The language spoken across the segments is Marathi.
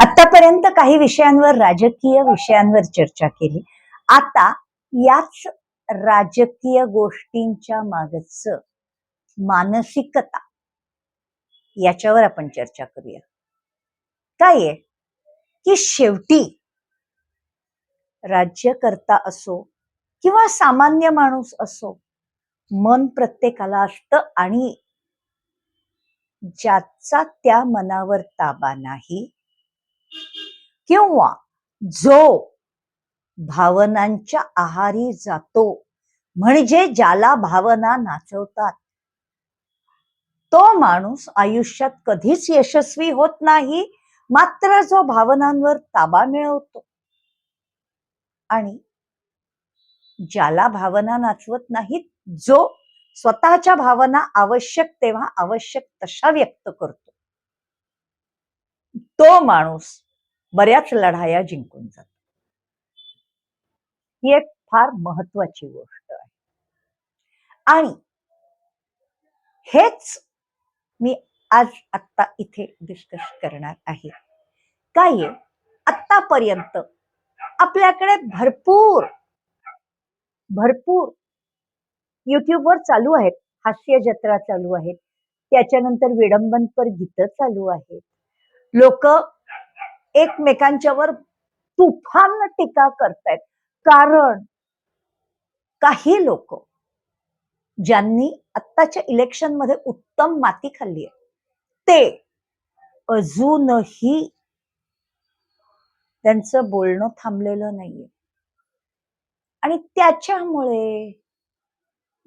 आतापर्यंत काही विषयांवर राजकीय विषयांवर चर्चा केली. आता याच राजकीय गोष्टींच्या मागच मानसिकता याच्यावर आपण चर्चा करूया. काय आहे? की शेवटी राज्यकर्ता असो किंवा सामान्य माणूस असो मन प्रत्येकाला असतं आणि ज्याचा त्या मनावर ताबा नाही किंवा जो भावनांच्या आहारी जातो म्हणजे ज्याला भावना नाचवतात तो माणूस आयुष्यात कधीच यशस्वी होत नाही मात्र जो भावनांवर ताबा मिळवतो. आणि ज्याला भावना नाचवत नाहीत जो स्वतःच्या भावना आवश्यक तेव्हा आवश्यक तशा व्यक्त करतो. तो माणूस बऱ्याच लढाया जिंकून जातात. ही एक फार महत्वाची गोष्ट आहे. आणि हेच मी आज आत्ता इथे डिस्कस करणार आहे. काय आहे? आतापर्यंत आपल्याकडे भरपूर भरपूर युट्यूबवर चालू आहेत. हास्य जत्रा चालू आहेत. त्याच्यानंतर विडंबनपर गीतं चालू आहेत. लोक एकमेकांच्यावर तुफान टीका करतायत. कारण काही लोक ज्यांनी आत्ताच्या इलेक्शनमध्ये उत्तम माती खाल्ली आहे ते अजूनही त्यांचं बोलणं थांबलेलं नाहीये. आणि त्याच्यामुळे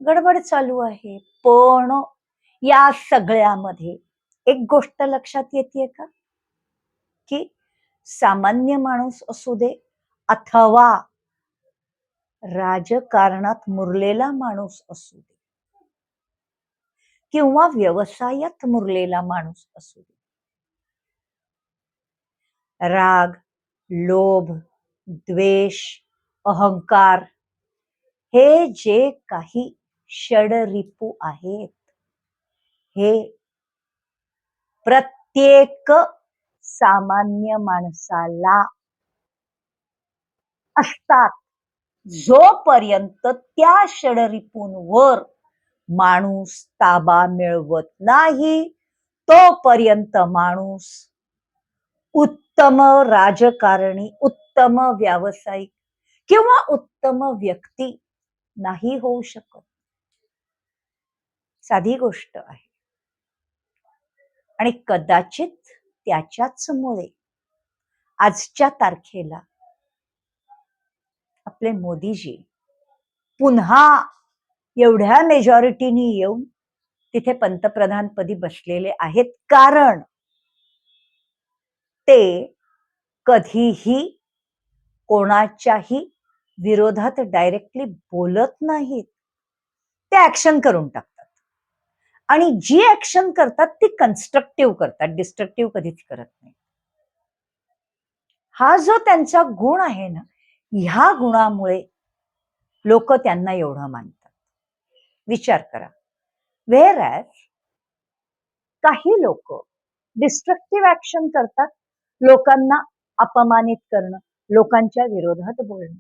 गडबड चालू आहे. पण या सगळ्यामध्ये एक गोष्ट लक्षात येते का? की सामान्य माणूस असू दे अथवा राजकारणात मुरलेला माणूस असू दे. किंवा व्यवसायात मुरलेला माणूस असू दे. राग लोभ द्वेष अहंकार हे जे काही षडरिपू आहेत हे प्रत्येक सामान्य माणसाला असतात. जोपर्यंत त्या षडरिपूंवर माणूस ताबा मिळवत नाही तोपर्यंत माणूस उत्तम राजकारणी उत्तम व्यावसायिक किंवा उत्तम व्यक्ती नाही होऊ शकत. साधी गोष्ट आहे. आणि कदाचित त्याच्याचमुळे आजच्या तारखेला आपले मोदीजी पुन्हा एवढ्या मेजॉरिटीनी येऊन तिथे पंतप्रधानपदी बसलेले आहेत. कारण ते कधीही कोणाच्याही विरोधात डायरेक्टली बोलत नाहीत. ते ऍक्शन करून टाकतात. आणि जी ऍक्शन करतात ती कन्स्ट्रक्टिव्ह करतात. डिस्ट्रक्टिव्ह कधीच करत नाही हा जो त्यांचा गुण आहे ना ह्या गुणामुळे लोक त्यांना एवढं मानतात. विचार करा. वेर ॲज काही लोक डिस्ट्रक्टिव्ह ऍक्शन करतात लोकांना अपमानित करणं लोकांच्या विरोधात बोलणं.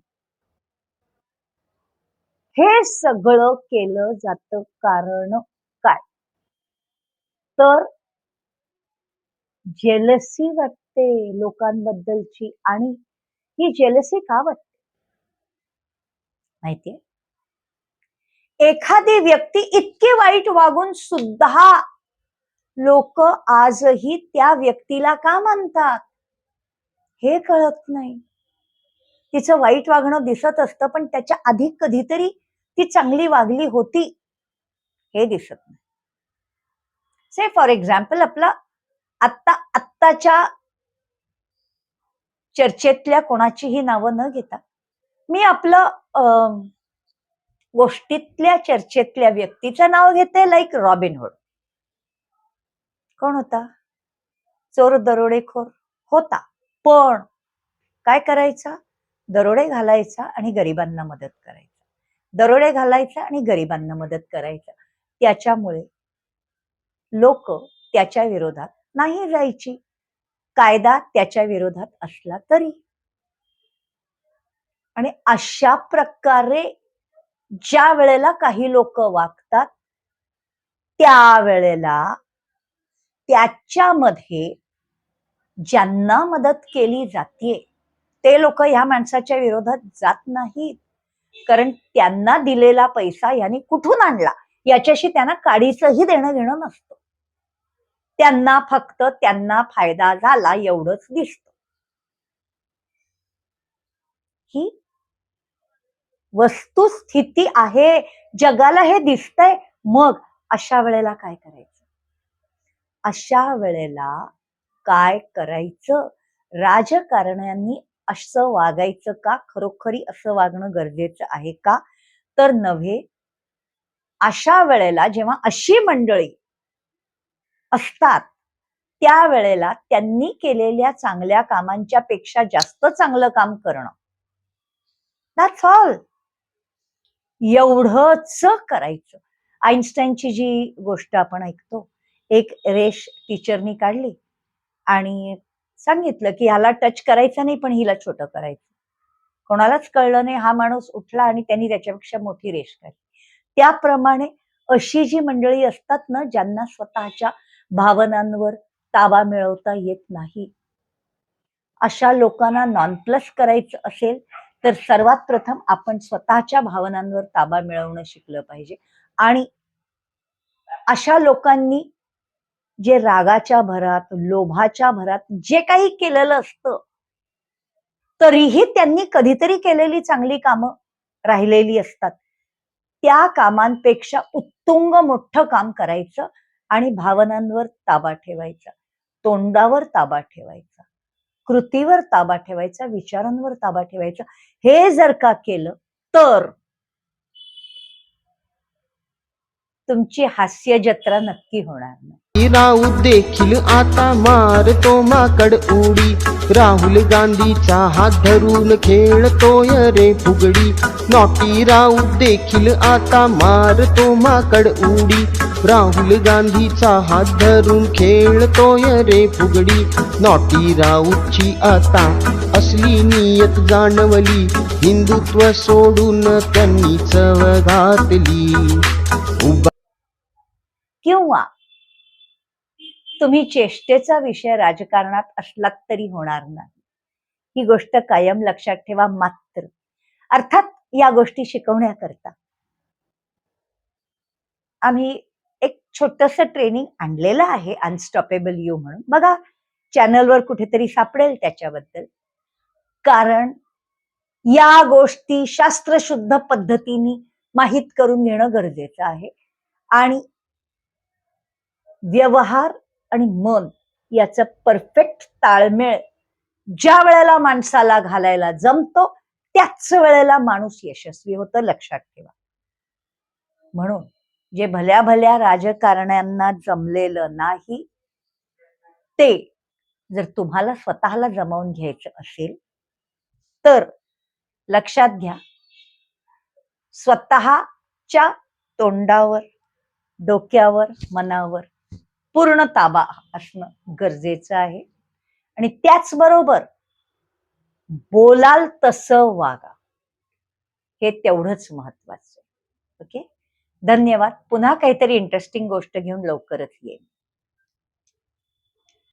हे सगळं केलं जातं कारण तर जेलसी वाटते लोकांबद्दलची आणि ही जेलसी का वाटते? माहितीये? एखादी व्यक्ती इतकी वाईट वागून सुद्धा लोक आजही त्या व्यक्तीला का मानतात? हे कळत नाही. तिचं वाईट वागणं दिसत असतं पण त्याच्या आधी कधीतरी ती चांगली वागली होती. हे दिसत नाही. से फॉर एक्झाम्पल आपला आत्ता आत्ताच्या चर्चेतल्या कोणाचीही नावं न घेता मी आपलं अं, गोष्टीतल्या चर्चेतल्या व्यक्तीचं नाव घेते लाईक रॉबिनहुड कोण होता? चोर दरोडेखोर होता. पण काय करायचा? दरोडे घालायचा आणि गरिबांना मदत करायचा. दरोडे घालायचा आणि गरिबांना मदत करायचा. त्याच्यामुळे लोक त्याच्या विरोधात नाही जायची. कायदा त्याच्या विरोधात असला तरी. आणि अशा प्रकारे ज्या वेळेला काही लोक वागतात त्यावेळेला त्याच्यामध्ये ज्यांना मदत केली जाते ते लोक ह्या माणसाच्या विरोधात जात नाहीत. कारण त्यांना दिलेला पैसा यांनी कुठून आणला? याच्याशी त्यांना काडीचंही देणं घेणं नसतं. त्यांना फक्त त्यांना फायदा झाला एवढंच दिसत. ही वस्तुस्थिती आहे जगाला हे दिसतंय मग अशा वेळेला काय करायचं? अशा वेळेला काय करायचं? राजकारण्यांनी असं वागायचं का? खरोखरी असं वागणं गरजेचं आहे का? तर नव्हे अशा वेळेला जेव्हा अशी मंडळी असतात त्यावेळेला त्यांनी केलेल्या चांगल्या कामांच्या पेक्षा जास्त चांगलं काम करणं. दॅट्स ऑल एवढंच करायचं. आईन्स्टाईनची जी गोष्ट आपण ऐकतो एक रेश टीचरनी काढली आणि सांगितलं की ह्याला टच करायचं नाही पण हिला छोटं करायचं. कोणालाच कळलं नाही हा माणूस उठला आणि त्यांनी त्याच्यापेक्षा मोठी रेष काढली. त्याप्रमाणे अशी जी मंडळी असतात ना ज्यांना स्वतःच्या भावनांवर ताबा मिळवता येत नाही. अशा लोकांना नॉन प्लस करायचं असेल तर सर्वात प्रथम आपण स्वतःच्या भावनांवर ताबा मिळवणं शिकलं पाहिजे. आणि अशा लोकांनी जे रागाच्या भरात लोभाच्या भरात जे काही केलेलं असतं तरीही त्यांनी कधीतरी केलेली चांगली कामं राहिलेली असतात. त्या कामांपेक्षा उत्तुंग मोठं काम करायचं आणि भावनांवर ताबा ठेवायचा. तोंडावर ताबा ठेवायचा. कृतीवर ताबा ठेवायचा. विचारांवर ताबा ठेवायचा. हे जर का केलं तर तुमची हास्य जत्रा नक्की होणार नाही. राऊत देखील आता मारतो माकड उडी. राहुल गांधीचा हात धरून खेळतोय रे फुगडी. नॉटी राऊत देखील आता मारतो माकड उडी. राहुल गांधीचा हात धरून खेळतोय रे फुगडी. नॉटी राऊतची आता असली नियत जाणवली. हिंदुत्व सोडून त्यांनी चव घातली. किंवा तुम्ही चेष्टेचा विषय राजकारणात असलात तरी होणार नाही. ही गोष्ट कायम लक्षात ठेवा मात्र. अर्थात या गोष्टी शिकवण्याकरता. आम्ही छोटस ट्रेनिंग आणलेलं आहे अनस्टॉपेबल यू म्हणून. बघा चॅनलवर कुठेतरी सापडेल त्याच्याबद्दल. कारण या गोष्टी शास्त्रशुद्ध पद्धतीने माहीत करून घेणं गरजेचं आहे. आणि व्यवहार आणि मन याचं परफेक्ट ताळमेळ ज्या वेळेला माणसाला घालायला जमतो त्याच वेळेला माणूस यशस्वी होतं लक्षात ठेवा. म्हणून जे भल्या भल्या राजकारण्यांना जमलेलं नाही ते जर तुम्हाला स्वतःला जमावून घ्यायचं असेल तर लक्षात घ्या स्वतःच्या तोंडावर डोक्यावर मनावर पूर्ण ताबा असणं गरजेचं आहे. आणि त्याचबरोबर बोलाल तसं वागा. हे तेवढंच महत्वाचं ओके? धन्यवाद. पुन्हा काहीतरी इंटरेस्टिंग गोष्ट घेऊन लवकरच येईल